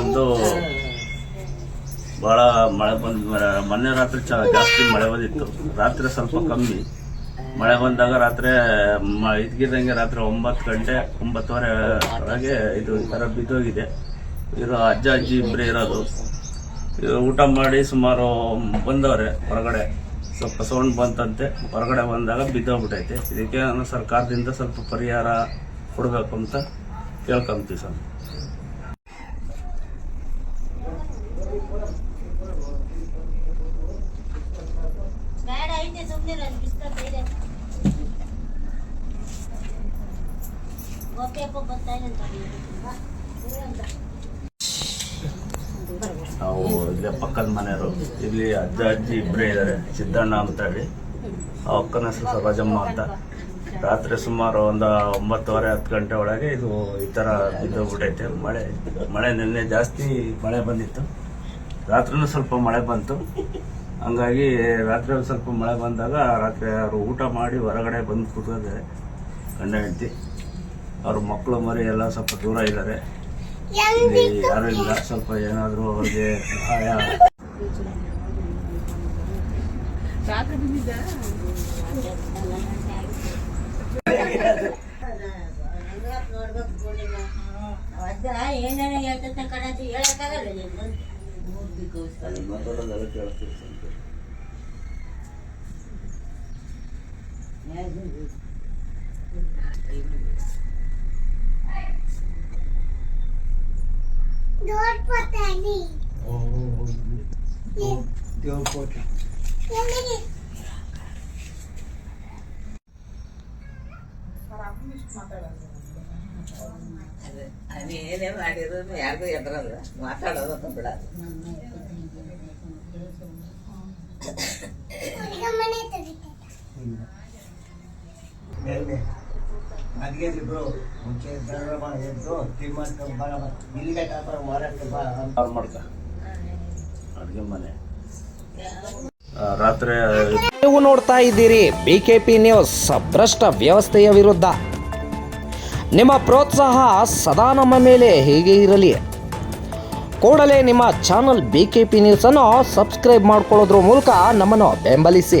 ಬಂತು ಬಹಳ ಮಳೆ ಬಂದ ಮೊನ್ನೆ ರಾತ್ರಿ ಚ ಜಾಸ್ತಿ ಮಳೆ ಬಂದಿತ್ತು. ರಾತ್ರಿ ಸ್ವಲ್ಪ ಕಮ್ಮಿ. ಮಳೆ ಬಂದಾಗ ರಾತ್ರಿ ಇದ್ಗಿದಂಗೆ ರಾತ್ರಿ ಒಂಬತ್ತು ಗಂಟೆ, ಒಂಬತ್ತುವರೆ ಒಳಗೆ ಇದು ಈ ಥರ ಬಿದ್ದೋಗಿದೆ. ಇರೋ ಅಜ್ಜ ಅಜ್ಜಿ ಇಬ್ಬರೇ ಇರೋದು. ಊಟ ಮಾಡಿ ಸುಮಾರು ಬಂದವ್ರೆ ಹೊರಗಡೆ. ಸ್ವಲ್ಪ ಸೌಂಡ್ ಬಂತಂತೆ. ಹೊರಗಡೆ ಬಂದಾಗ ಬಿದ್ದೋಗ್ಬಿಟೈತೆ. ಇದಕ್ಕೆ ನಾನು ಸರ್ಕಾರದಿಂದ ಸ್ವಲ್ಪ ಪರಿಹಾರ ಕೊಡಬೇಕು ಅಂತ ಕೇಳ್ಕೊಂತೀವಿ ಸರ್ ನಾವು ಇಲ್ಲೇ ಪಕ್ಕದ ಮನೆಯವರು. ಇಲ್ಲಿ ಅಜ್ಜ, ಅಜ್ಜಿ ಇಬ್ಬರೇ ಇದ್ದಾರೆ ಸಿದ್ದಣ್ಣ ಅಂತ ಹೇಳಿ. ಆ ಅಕ್ಕನ ಹೆಸರು ಅಂತ. ರಾತ್ರಿ ಸುಮಾರು ಒಂದು ಒಂಬತ್ತುವರೆ, ಹತ್ತು ಗಂಟೆ ಒಳಗೆ ಇದು ಈ ಥರ ಬಿದ್ದೋಗ್ಬಿಟ್ಟೈತೆ. ಮಳೆ ಮಳೆ ನಿನ್ನೆ ಜಾಸ್ತಿ ಮಳೆ ಬಂದಿತ್ತು. ರಾತ್ರಿನೂ ಸ್ವಲ್ಪ ಮಳೆ ಬಂತು. ಹಂಗಾಗಿ ರಾತ್ರಿ ಸ್ವಲ್ಪ ಮಳೆ ಬಂದಾಗ ರಾತ್ರಿ ಅವರು ಊಟ ಮಾಡಿ ಹೊರಗಡೆ ಬಂದು ಕೂತಿದ್ದಾರೆ ಗಂಡ ಹೆಂಡತಿ, ಅವ್ರ ಮಕ್ಕಳು ಮರಿ ಎಲ್ಲ ಸ್ವಲ್ಪ ದೂರ ಇದ್ದಾರೆ ಯಾರು ಇಲ್ಲ, ಸ್ವಲ್ಪ ಏನಾದರೂ ಅವ್ರಿಗೆ ಸಹಾಯ. ಕಡೆ ಏನೇನೋ ಹೇಳ್ತೈತೆ ಕಣಜ್ಜಿ ಹೇಳಕ್ಕಾಗಲ್ಲ ನೀನ್ ಬಂದು. ಅಲ್ಲಿ ಮಾತಾಡೋದೆಲ್ಲ ಕೇಳ್ತೀವಿ ಸ್ವಲ್ಪ. ಅದು ಏನೇ ಮಾಡಿದ್ರು ಯಾರಿಗೂ ಎದ್ರಲ್ಲ ಮಾತಾಡೋದು ಬಿಡ ಮುಂಚೆ ಎದ್ದು ಇಲ್ಲಿಗೆ ಮಾಡ್ಕ ಅಡುಗೆ ಮನೆ. ರಾತ್ರಿ ನೀವು ನೋಡ್ತಾ ಇದ್ದೀರಿ ಬಿಕೆಪಿ ನ್ಯೂಸ್ ಭ್ರಷ್ಟ ವ್ಯವಸ್ಥೆಯ ವಿರುದ್ಧ. ನಿಮ್ಮ ಪ್ರೋತ್ಸಾಹ ಸದಾ ನಮ್ಮ ಮೇಲೆ ಹೀಗೆ ಇರಲಿ. ಕೂಡಲೇ ನಿಮ್ಮ ಚಾನಲ್ ಬಿ ಕೆ ಪಿ ನ್ಯೂಸನ್ನು ಸಬ್ಸ್ಕ್ರೈಬ್ ಮಾಡ್ಕೊಳ್ಳೋದ್ರ ಮೂಲಕ ನಮ್ಮನ್ನು ಬೆಂಬಲಿಸಿ.